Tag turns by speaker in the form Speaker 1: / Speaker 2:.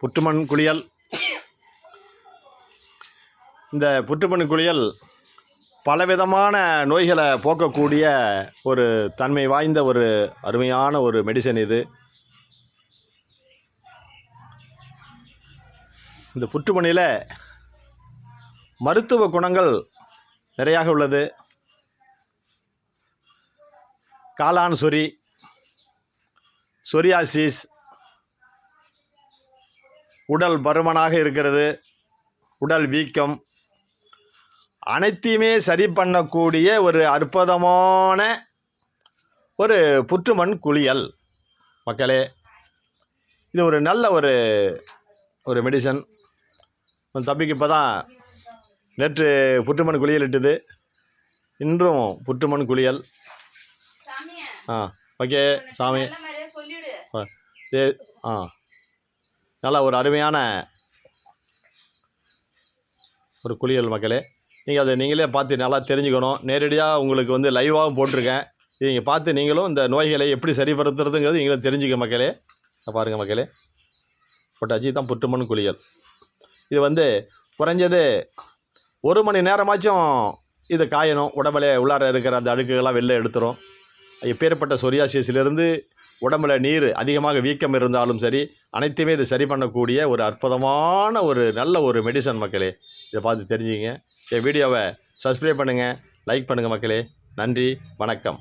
Speaker 1: புற்றுமண் குளியல். இந்த புற்றுமண் குளியல் பலவிதமான நோய்களை போக்கக்கூடிய ஒரு தன்மை வாய்ந்த ஒரு அருமையான ஒரு மெடிசன் இது. இந்த புற்றுமணியில் மருத்துவ குணங்கள் நிறையாக உள்ளது. காளான் சொறி சொரியாசிஸ் உடல் பருமனாக இருக்கிறது. உடல் வீக்கம். அனைத்தையுமே சரி பண்ணக்கூடிய ஒரு அற்புதமான ஒரு புற்றுமண் குளியல். மக்களே இது ஒரு நல்ல ஒரு ஒரு மெடிசன் தம்பிக்கு இப்போ தான் நேற்று புற்றுமண் குளியல் இட்டுது. இன்றும் புற்றுமண் குளியல். ஆ ஓகே சாமி. ஏ ஆ. நல்லா ஒரு அருமையான ஒரு குளியல் மக்களே. நீங்கள் அதை நீங்களே பார்த்து நல்லா தெரிஞ்சுக்கணும். நேரடியாக உங்களுக்கு வந்து லைவாகவும் போட்டிருக்கேன். இது நீங்கள் பார்த்து நீங்களும் இந்த நோய்களை எப்படி சரிப்படுத்துறதுங்கிறது நீங்களும் தெரிஞ்சுக்க மக்களே. பாருங்கள் மக்களே. போட்டாச்சு தான் புற்றுமண் குளியல். இது வந்து குறைஞ்சது ஒரு மணி நேரமாச்சும் இது காயணும். உடம்புல உள்ளார இருக்கிற அந்த அழுக்குகள்லாம் வெளில எடுத்துரும். எப்பேற்பட்ட சொரியாசிஸிலிருந்து உடம்புல நீர் அதிகமாக வீக்கம் இருந்தாலும் சரி அனைத்துமே இது சரி பண்ணக்கூடிய ஒரு அற்புதமான ஒரு நல்ல ஒரு மெடிசன் மக்களே. இதை பார்த்து தெரிஞ்சுங்க. என் வீடியோவை சப்ஸ்கிரைப் பண்ணுங்கள் லைக் பண்ணுங்கள் மக்களே. நன்றி வணக்கம்.